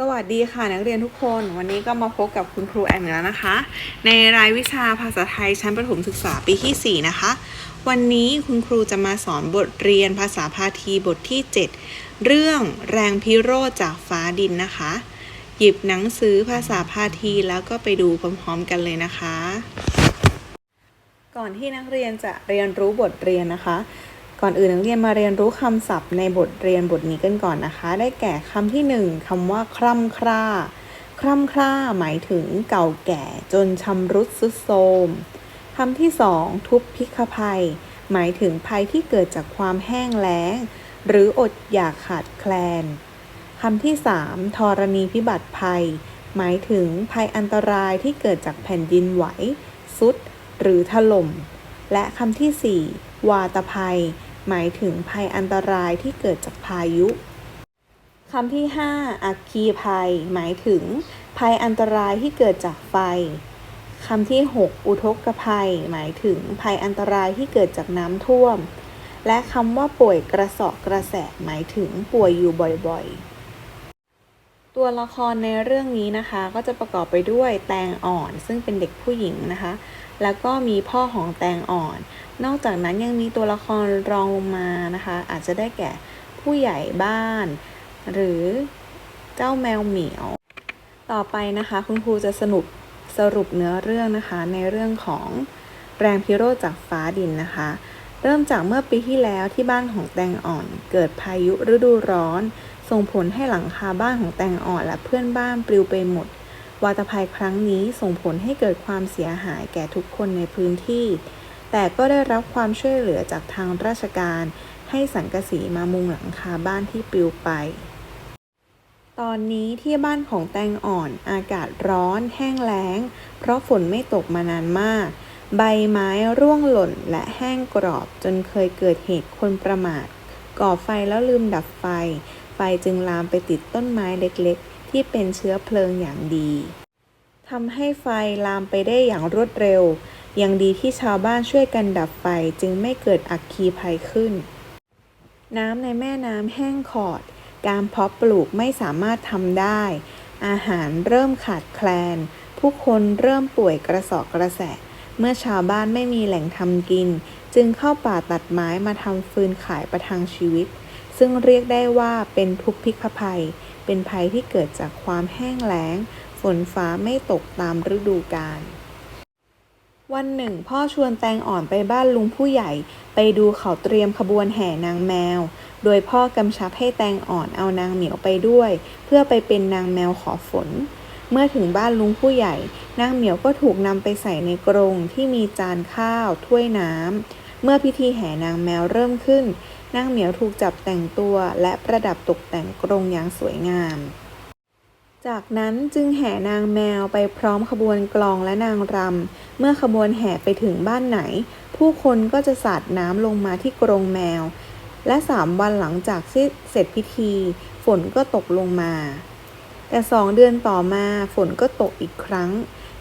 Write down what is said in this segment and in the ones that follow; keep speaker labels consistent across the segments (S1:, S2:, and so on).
S1: สวัสดีค่ะนักเรียนทุกคนวันนี้ก็มาพบกับคุณครูแอมแล้วนะคะ ในรายวิชาภาษาไทยชั้นประถมศึกษาปีที่ 4 นะคะ วันนี้คุณครูจะมาสอนบทเรียนภาษาพาทีบทที่ 7 เรื่องแรงพิโรธจากฟ้าดินนะคะ หยิบหนังสือภาษาพาทีแล้วก็ไปดูพร้อมๆกันเลยนะคะ ก่อนที่นักเรียนจะเรียนรู้บทเรียนนะคะ ก่อนอื่นนักเรียนมาเรียนรู้คำศัพท์ในบทเรียนบทนี้กันก่อนนะคะ ได้แก่คำที่หนึ่งคำว่าคร่ำคร่า คร่ำคร่าหมายถึงเก่าแก่จนชำรุดทรุดโทมคำที่สองทุพพิกภัย หมายถึงภัยที่เกิดจากความแห้งแล้ง หรืออดอยากขาดแคลนคำที่สามธรณีพิบัติภัย หมายถึงภัยอันตรายที่เกิดจากแผ่นดินไหวซุด หรือถล่ม และคำที่สี่วาตภัย หมายถึงภัยอันตรายที่เกิดจากพายุคำที่ 5 อัคคีภัย หมายถึง ภัยอันตรายที่เกิดจากไฟคำที่ 6 อุทกภัย หมายถึงภัยอันตรายที่เกิดจากน้ำท่วม และคำว่าป่วยกระสอบกระแสะหมายถึงป่วยอยู่บ่อยๆ ตัวละครในเรื่องนี้นะคะ ก็จะประกอบไปด้วยแตงอ่อน ซึ่งเป็นเด็กผู้หญิงนะคะ แล้วก็มีพ่อของแตงอ่อน นอกจากนั้นยังมีตัวละครรองลงมานะคะ อาจจะได้แก่ผู้ใหญ่บ้าน หรือเจ้าแมวเหมียว ต่อไปนะคะคุณครูจะสรุปสรุปเนื้อเรื่องนะคะ ในเรื่องของแรงพิโรธจากฟ้าดินนะคะ เริ่มจากเมื่อปีที่แล้วที่บ้านของแตงอ่อน เกิดพายุฤดูร้อน ส่งผลให้หลังคาบ้านของแตงอ่อนและเพื่อนบ้านปลิวไปหมด วาตภัยครั้งนี้ส่งผลให้เกิดความเสียหายแก่ทุกคนในพื้นที่ แต่ก็ได้รับความช่วยเหลือจากทางราชการ ให้สังกะสีมามุงหลังคาบ้านที่ปลิวไป ตอนนี้ที่บ้านของแตงอ่อนอากาศร้อนแห้งแล้ง เพราะฝนไม่ตกมานานมาก ใบไม้ร่วงหล่นและแห้งกรอบจนเคยเกิดเหตุคนประมาท ก่อไฟแล้วลืมดับไฟ ไฟจึงลามไปติดต้นไม้เล็กๆ ที่เป็นเชื้อเพลิงอย่างดีทำให้ไฟลามไปได้อย่างรวดเร็ว ยังดีที่ชาวบ้านช่วยกันดับไฟจึงไม่เกิดอัคคีภัยขึ้น น้ำในแม่น้ำแห้งขอด การเพาะปลูกไม่สามารถทำได้ อาหารเริ่มขาดแคลน ผู้คนเริ่มป่วยกระสอบกระแสะ เมื่อชาวบ้านไม่มีแหล่งทำกิน จึงเข้าป่าตัดไม้มาทำฟืนขายประทังชีวิต ซึ่งเรียกได้ว่าเป็นทุพพิกภัย เป็นภัยที่เกิดจากความแห้งแล้ง ฝนฟ้าไม่ตกตามฤดูกาลวันหนึ่ง พ่อชวนแตงอ่อนไปบ้านลุงผู้ใหญ่ ไปดูเขาเตรียมขบวนแห่นางแมว โดยพ่อกำชับให้แตงอ่อนเอานางเหมียวไปด้วย เพื่อไปเป็นนางแมวขอฝน เมื่อถึงบ้านลุงผู้ใหญ่ นางเหมียวก็ถูกนำไปใส่ในกรงที่มีจานข้าว ถ้วยน้ำเมื่อพิธีแห่นางแมวเริ่มขึ้น นางเหมียวถูกจับแต่งตัวและประดับตกแต่งกรงอย่างสวยงาม จากนั้นจึงแห่นางแมวไปพร้อมขบวนกลองและนางรำ เมื่อขบวนแห่ไปถึงบ้านไหน ผู้คนก็จะสาดน้ำลงมาที่กรงแมว และสามวันหลังจากเสร็จพิธี ฝนก็ตกลงมา แต่สองเดือนต่อมาฝนก็ตกอีกครั้ง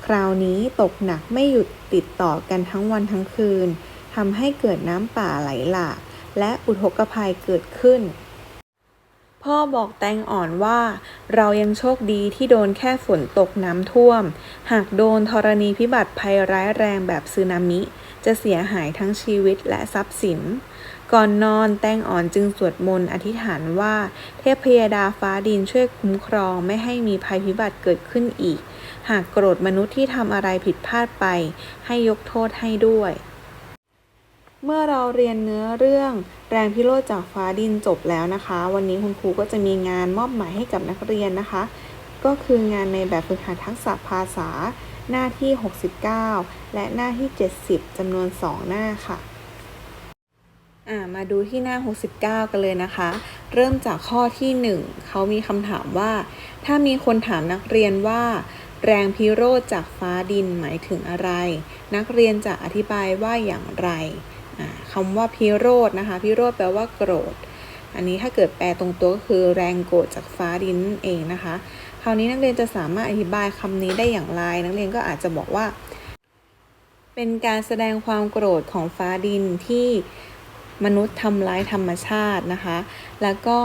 S1: คราวนี้ตกหนักไม่หยุดติดต่อกันทั้งวันทั้งคืนทำให้เกิดน้ำป่าไหลหลาก และอุทกภัยเกิดขึ้น พ่อบอกแตงอ่อนว่า เรายังโชคดีที่โดนแค่ฝนตกน้ำท่วม หากโดนธรณีพิบัติภัยร้ายแรงแบบสึนามิ จะเสียหายทั้งชีวิตและทรัพย์สินก่อนนอนแตงอ่อนจึงสวดมนต์อธิษฐานว่า เทพพยดาฟ้าดินช่วยคุ้มครองไม่ให้มีภัยพิบัติเกิดขึ้นอีก หากโกรธมนุษย์ที่ทำอะไรผิดพลาดไป ให้ยกโทษให้ด้วย เมื่อเราเรียนเนื้อเรื่องแรงพิโรธจากฟ้าดินจบแล้วนะคะ วันนี้คุณครูก็จะมีงานมอบหมายให้กับนักเรียนนะคะ ก็คืองานในแบบฝึกหัดทักษะภาษา หน้าที่ 69 และหน้าที่ 70จำนวน 2 หน้าค่ะอ่ามาดูที่หน้า 69 กันเลยนะคะ เริ่มจากข้อที่ 1 เขามีคำถามว่า ถ้ามีคนถามนักเรียนว่า แรงพิโรธจากฟ้าดินหมายถึงอะไร นักเรียนจะอธิบายว่าอย่างไร คำว่าพิโรธนะคะ พิโรธแปลว่าโกรธ อันนี้ถ้าเกิดแปลตรงตัวก็คือแรงโกรธจากฟ้าดินนั่นเองนะคะ คราวนี้นักเรียนจะสามารถอธิบายคำนี้ได้อย่างไร นักเรียนก็อาจจะบอกว่า เป็นการแสดงความโกรธของฟ้าดินที่มนุษย์ทำร้ายธรรมชาตินะคะ แล้วก็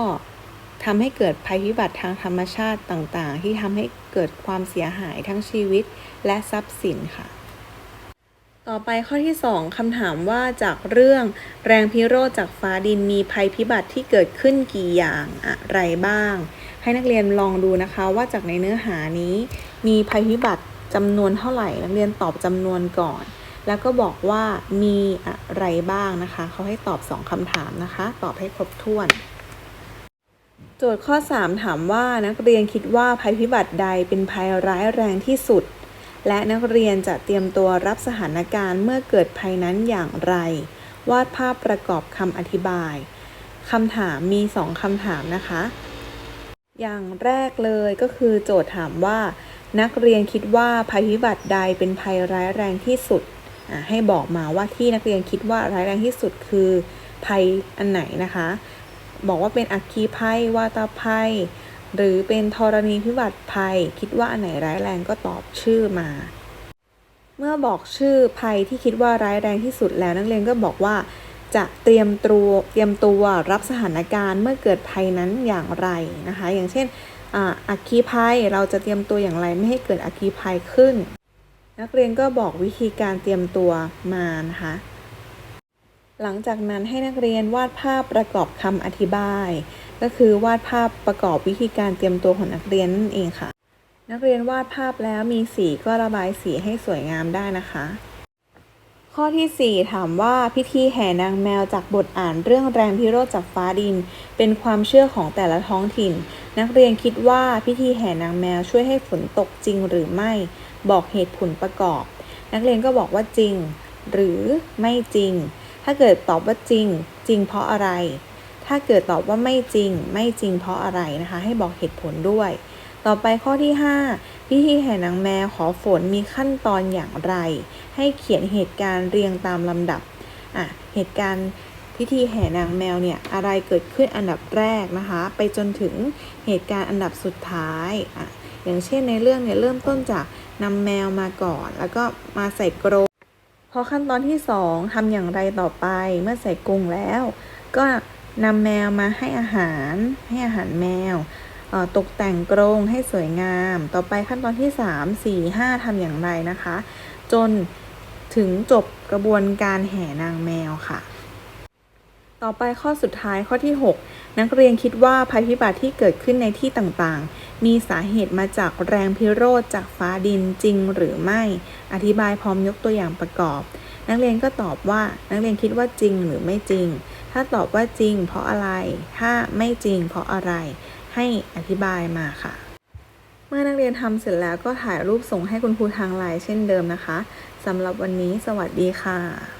S1: ทำให้เกิดภัยพิบัติทางธรรมชาติต่างๆ ที่ทำให้เกิดความเสียหายทั้งชีวิตและทรัพย์สินค่ะ ต่อไปข้อที่ 2คำถามว่าจากเรื่องแรงพิโรธจากฟ้าดินมีภัยพิบัติที่เกิดขึ้นกี่อย่างอะไรบ้าง ให้นักเรียนลองดูนะคะว่าจากในเนื้อหานี้ มีภัยพิบัติจำนวนเท่าไหร่ นักเรียนตอบจำนวนก่อน แล้วก็บอกว่ามีอะไรบ้างนะคะ เขาให้ตอบ 2คำถามนะคะ ตอบให้ครบถ้วน โจทย์ข้อ 3 ถามว่านักเรียนคิดว่าภัยพิบัติใดเป็นภัยร้ายแรงที่สุด และนักเรียนจะเตรียมตัวรับสถานการณ์เมื่อเกิดภัยนั้นอย่างไร วาดภาพประกอบคำอธิบายคำถามมี 2 คำถามนะคะ อย่างแรกเลยก็คือโจทย์ถามว่า นักเรียนคิดว่าภัยพิบัติใดเป็นภัยร้ายแรงที่สุด ให้บอกมาว่าที่นักเรียนคิดว่าร้ายแรงที่สุดคือภัยอันไหนนะคะ บอกว่าเป็นอัคคีภัยวาตภัย หรือเป็นธรณีพิบัติภัย คิดว่าอันไหนร้ายแรงก็ตอบชื่อมา เมื่อบอกชื่อภัยที่คิดว่าร้ายแรงที่สุดแล้วนักเรียนก็บอกว่า จะเตรียมตัวเตรียมตัวรับสถานการณ์เมื่อเกิดภัยนั้นอย่างไรนะคะ อย่างเช่นอัคคีภัยเราจะเตรียมตัวอย่างไรไม่ให้เกิดอัคคีภัยขึ้น นักเรียนก็บอกวิธีการเตรียมตัวมานะคะ หลังจากนั้นให้นักเรียนวาดภาพประกอบคำอธิบาย ก็คือวาดภาพประกอบวิธีการเตรียมตัวของนักเรียนนั่นเองค่ะ นักเรียนวาดภาพแล้วมีสีก็ระบายสีให้สวยงามได้นะคะ ข้อที่ 4 ถามว่าพิธีแห่นางแมวจากบทอ่านเรื่องแรงพิโรธจากฟ้าดิน เป็นความเชื่อของแต่ละท้องถิ่น นักเรียนคิดว่าพิธีแห่นางแมวช่วยให้ฝนตกจริงหรือไม่ บอกเหตุผลประกอบ นักเรียนก็บอกว่าจริง หรือไม่จริง ถ้าเกิดตอบว่าจริง จริงเพราะอะไร ถ้าเกิดตอบว่าไม่จริง ไม่จริงเพราะอะไรนะคะ ให้บอกเหตุผลด้วย ต่อไปข้อที่ 5 พิธีแห่นางแมวขอฝนมีขั้นตอนอย่างไร ให้เขียนเหตุการณ์เรียงตามลำดับอะเหตุการณ์พิธีแห่นางแมวเนี่ยอะไรเกิดขึ้นอันดับแรกนะคะ ไปจนถึงเหตุการณ์อันดับสุดท้ายอะอย่างเช่นในเรื่องเนี่ยเริ่มต้นจากนำแมวมาก่อน แล้วก็มาใส่กรง พอขั้นตอนที่ 2ทำอย่างไรต่อไปเมื่อใส่กรงแล้ว ก็นำแมวมาให้อาหาร ให้อาหารแมวตกแต่งกรงให้สวยงาม ต่อไปขั้นตอนที่ 3 4 5ทำอย่างไรนะคะ จนถึงจบกระบวนการแห่นางแมวค่ะ ต่อไปข้อสุดท้ายข้อที่ 6 นักเรียนคิดว่าภัยพิบัติที่เกิดขึ้นในที่ต่างๆ มีสาเหตุมาจากแรงพิโรธจากฟ้าดินจริงหรือไม่ อธิบายพร้อมยกตัวอย่างประกอบ นักเรียนก็ตอบว่า นักเรียนคิดว่าจริงหรือไม่จริง ถ้าตอบว่าจริง เพราะอะไร ถ้าไม่จริง เพราะอะไร ให้อธิบายมาค่ะ เมื่อนักเรียนทำเสร็จแล้วก็ถ่ายรูปส่งให้คุณครูทางไลน์เช่นเดิมนะคะสำหรับวันนี้สวัสดีค่ะ